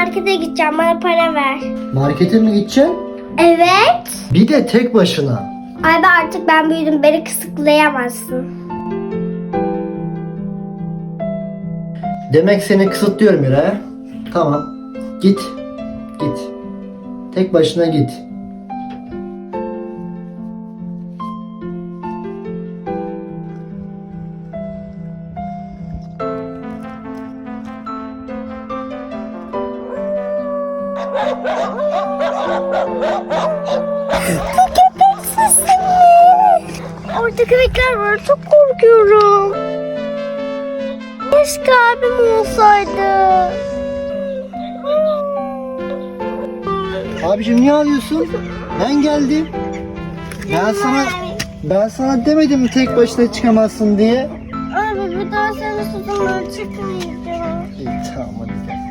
markete gideceğim. Bana para ver. Markete mi gideceksin? Evet. Bir de tek başına. Abi artık ben büyüdüm. Beni kısıtlayamazsın. Demek seni kısıtlıyorum Mira. Tamam. Git. Git. Tek başına git. Köpek sesi mi? Orada köpekler var. Çok korkuyorum. Keşke abim olsaydı. Abicim niye ağlıyorsun? Ben geldim. Ben sana ben sana demedim mi tek başına çıkamazsın diye? Abi bir daha seni sözümden çıkmayacağım. İyi tamam hadi gel.